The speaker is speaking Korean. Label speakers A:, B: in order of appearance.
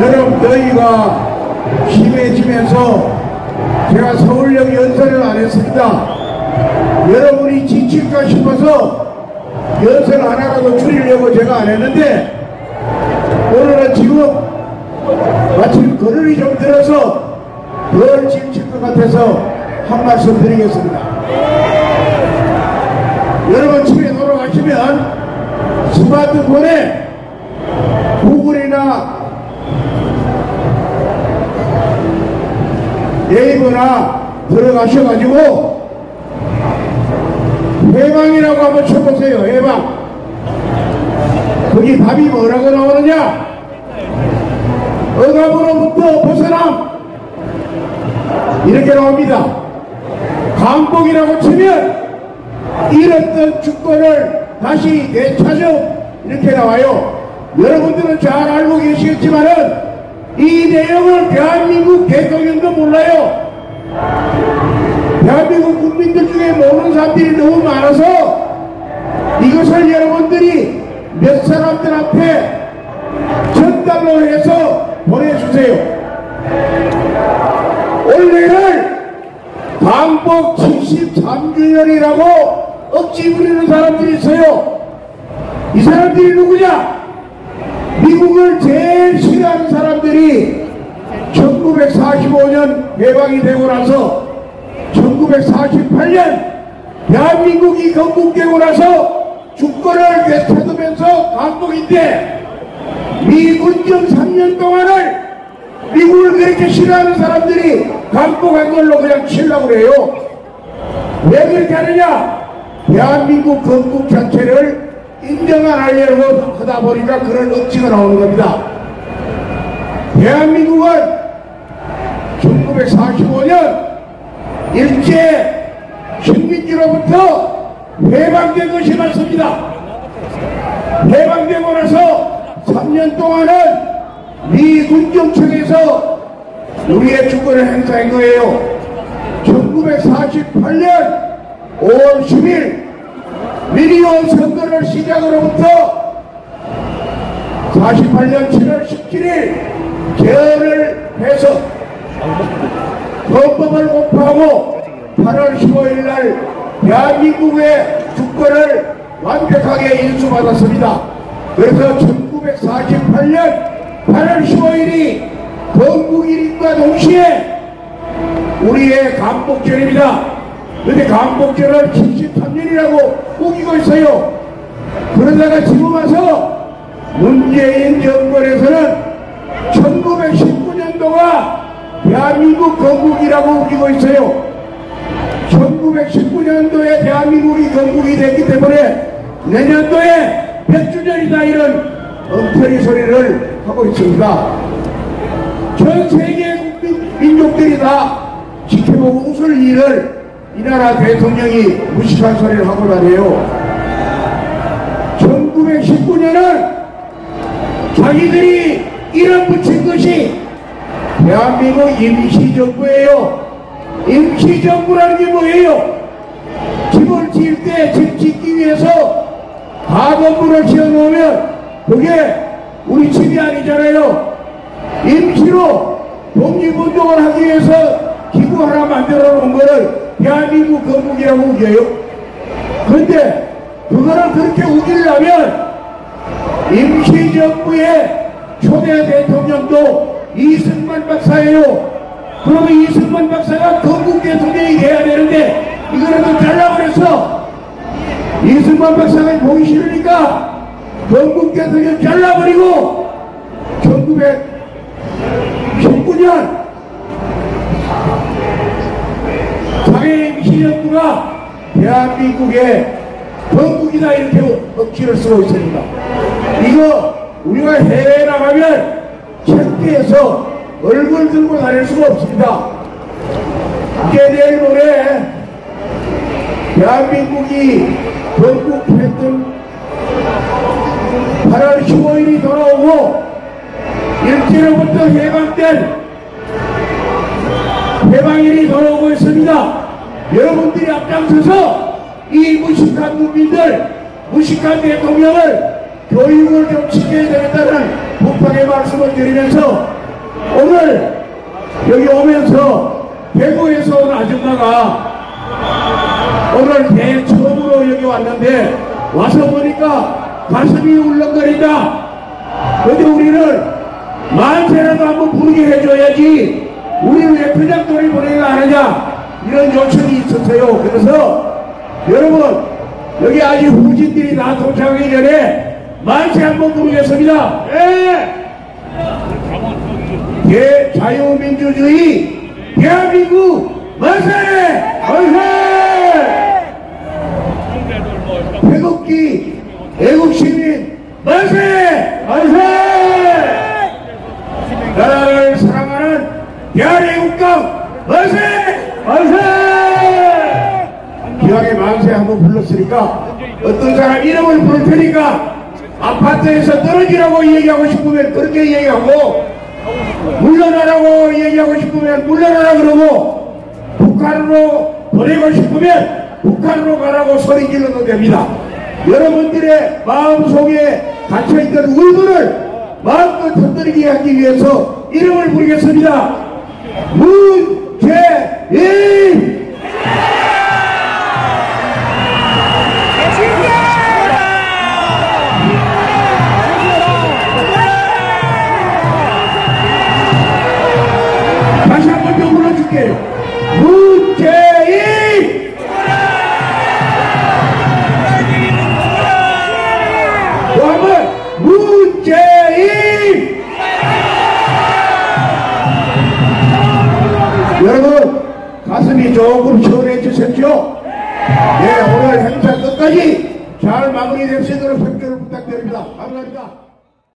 A: 여러분 너희가 심해지면서 제가 서울역 연설을 안 했습니다. 여러분이 지칠까 싶어서 연설 하나라도 줄이려고 제가 안 했는데 오늘은 지금 마침 거름이 좀 들어서 덜 지칠 것 같아서 한 말씀 드리겠습니다. 여러분 집에 돌아가시면 스마트폰에 구글이나 네이버나 들어가셔가지고 해방이라고 한번 쳐보세요 해방. 거기 답이 뭐라고 나오느냐? 억압으로부터 벗어남. 이렇게 나옵니다 강복이라고 치면 잃었던 주권을 다시 되찾음 이렇게 나와요 여러분들은 잘 알고 계시겠지만은 이 내용을 대한민국 대통령도 몰라요 대한민국 국민들 중에 모르는 사람들이 너무 많아서 이것을 여러분들이 몇 사람들 앞에 전달로 해서 보내주세요. 올해를 광복 73주년이라고 억지 부리는 사람들이 있어요. 이 사람들이 누구냐? 미국을 제일 싫어하는 사람들이 1945년 해방이 되고 나서 1948년 대한민국이 건국되고 나서 주권을 되찾으면서 광복인데 미군정 3년 동안을 미국을 그렇게 싫어하는 사람들이 광복한 걸로 그냥 치려고 그래요. 왜 그렇게 하느냐? 대한민국 건국 자체를 인정 안 하려고 하다 보니까 그런 억지가 나오는 겁니다. 대한민국은 1945년 일제 식민지로부터 해방된 것이 맞습니다. 해방되고 나서 3년 동안은 미 군정청에서 우리의 주권을 행사한 거예요. 1948년 5월 10일 미리온 선거를 시작으로부터 48년 7월 17일 개헌을 해서 헌법을 공포하고 8월 15일 날 대한민국의 주권을 완벽하게 인수받았습니다. 그래서 1948년 8월 15일이 건국일인과 동시에 우리의 감복절입니다. 근데 감복절을 73년이라고 우기고 있어요. 그러다가 지금 와서 문재인 정권에서는 1919년도가 대한민국 건국이라고 우기고 있어요. 1919년도에 대한민국이 건국이 됐기 때문에 내년도에 100주년이다 이런 엉터리 소리를 하고 있습니다. 전 세계 민족들이 다 지켜보고 웃을 일을 이 나라 대통령이 무식한 소리를 하고 다녀요. 1919년은 자기들이 이름 붙인 것이 대한민국 임시정부예요. 임시정부라는 게 뭐예요? 집을 지을 때 집 짓기 위해서 가건물을 지어놓으면 그게 우리 집이 아니잖아요. 임시로 독립운동을 하기 위해서 기구 하나 만들어 놓은 거를 대한민국 건국이라고 우겨요. 그런데 그거를 그렇게 우기려면 임시정부의 초대 대통령도 이승만 박사예요. 그러면 이승만 박사가 건국 대통령이 돼야 되는데 이거라도 잘라버려서 이승만 박사가 보기 싫으니까 건국 대통령 잘라버리고 1919년 장애 임시정부가 대한민국의 건국이다 이렇게 억지를 쓰고 있습니다. 이거 우리가 해외에 나가면 창피해서 얼굴 들고 다닐 수가 없습니다. 이게 내일 모레 대한민국이 건국했던 8월 15일이 돌아오고 일제로부터 해방된 해방일이 돌아오고 있습니다. 여러분들이 앞장서서 이 무식한 국민들, 무식한 대통령을 교육을 좀 시켜야 되겠다는 부탁의 말씀을 드리면서 오늘 여기 오면서 대구에서 온 아줌마가 오늘 대 처음으로 여기 왔는데 와서 보니까 가슴이 울렁거린다. 근데 우리는 만세라도 한번 부르게 해줘야지 우리는 왜 그냥 돈을 보내가 안 하냐 이런 요청이 있었어요. 그래서 여러분 여기 아직 후진들이 다 도착하기 전에 만세 한번 부르겠습니다. 예! 대자유민주주의 대한민국 만세! 만세! 태극기 애국 시민 만세! 만세! 나라를 사랑하는 대한애국당 만세! 만세! 기왕에 만세 한번 불렀으니까 어떤 사람 이름을 부를 테니까 아파트에서 떨어지라고 얘기하고 싶으면 그렇게 얘기하고 물러나라고 얘기하고 싶으면 물러나라 그러고 북한으로 보내고 싶으면 북한으로 가라고 소리 질러도 됩니다. 여러분들의 마음속에 갇혀있던 울분을 마음껏 터뜨리게 하기 위해서 이름을 부르겠습니다. 문재인! 다시 한 번 더 불러줄게요. 문재인! 여러분, 가슴이 조금 시원해지셨죠? 네, 오늘 행사 끝까지 잘 마무리될 수 있도록 협조를 부탁드립니다. 감사합니다.